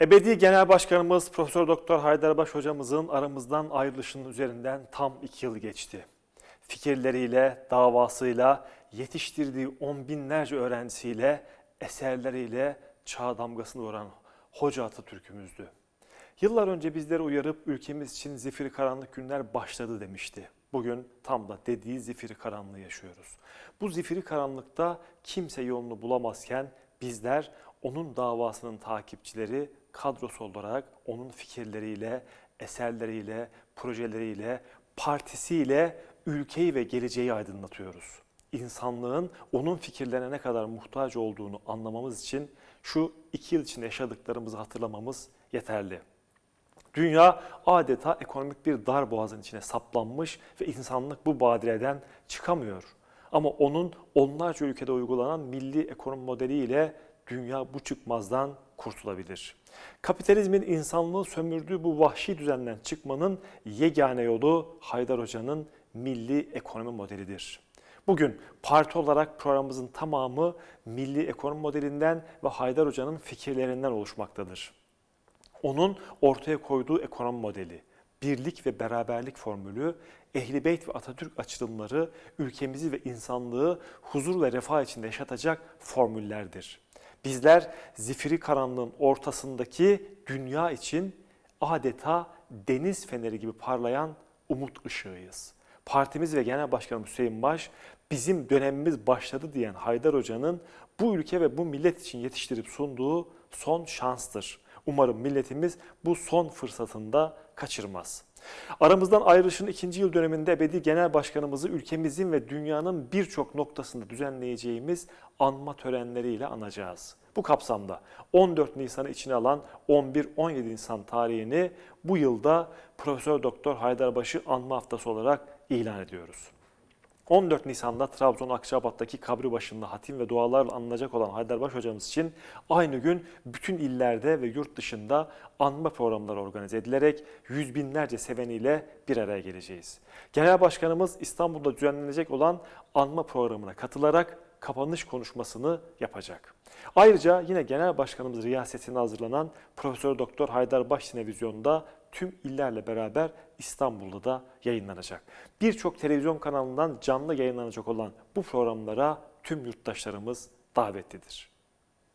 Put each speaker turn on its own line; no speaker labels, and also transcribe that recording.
Ebedi Genel Başkanımız Profesör Doktor Haydarbaş hocamızın aramızdan ayrılışının üzerinden tam iki yıl geçti. Fikirleriyle, davasıyla, yetiştirdiği on binlerce öğrencisiyle, eserleriyle çağ damgasını vuran Hoca Atatürk'ümüzdü. Yıllar önce bizleri uyarıp ülkemiz için zifiri karanlık günler başladı demişti. Bugün tam da dediği zifiri karanlığı yaşıyoruz. Bu zifiri karanlıkta kimse yolunu bulamazken bizler onun davasının takipçileri kadrosu olarak onun fikirleriyle, eserleriyle, projeleriyle, partisiyle ülkeyi ve geleceği aydınlatıyoruz. İnsanlığın onun fikirlerine ne kadar muhtaç olduğunu anlamamız için şu iki yıl içinde yaşadıklarımızı hatırlamamız yeterli. Dünya adeta ekonomik bir dar boğazın içine saplanmış ve insanlık bu badireden çıkamıyor. Ama onun onlarca ülkede uygulanan milli ekonomi modeliyle dünya bu çıkmazdan kurtulabilir. Kapitalizmin insanlığı sömürdüğü bu vahşi düzenden çıkmanın yegane yolu Haydar Hoca'nın milli ekonomi modelidir. Bugün parti olarak programımızın tamamı milli ekonomi modelinden ve Haydar Hoca'nın fikirlerinden oluşmaktadır. Onun ortaya koyduğu ekonomi modeli, birlik ve beraberlik formülü, Ehli Beyt ve Atatürk açılımları ülkemizi ve insanlığı huzur ve refah içinde yaşatacak formüllerdir. Bizler zifiri karanlığın ortasındaki dünya için adeta deniz feneri gibi parlayan umut ışığıyız. Partimiz ve Genel Başkanım Hüseyin Baş bizim dönemimiz başladı diyen Haydar Hoca'nın bu ülke ve bu millet için yetiştirip sunduğu son şanstır. Umarım milletimiz bu son fırsatında kaçırmaz. Aramızdan ayrılışın ikinci yıl döneminde ebedi genel başkanımızı ülkemizin ve dünyanın birçok noktasında düzenleyeceğimiz anma törenleriyle anacağız. Bu kapsamda 14 Nisan'ı içine alan 11-17 Nisan tarihini bu yılda Profesör Doktor Haydarbaşı Anma Haftası olarak ilan ediyoruz. 14 Nisan'da Trabzon Akçabat'taki kabri başında hatim ve dualarla anılacak olan Haydarbaş hocamız için aynı gün bütün illerde ve yurt dışında anma programları organize edilerek yüz binlerce seveniyle bir araya geleceğiz. Genel Başkanımız İstanbul'da düzenlenecek olan anma programına katılarak kapanış konuşmasını yapacak. Ayrıca yine Genel Başkanımız riyasetine hazırlanan Profesör Doktor Haydar Baş televizyonda tüm illerle beraber İstanbul'da da yayınlanacak. Birçok televizyon kanalından canlı yayınlanacak olan bu programlara tüm yurttaşlarımız davetlidir.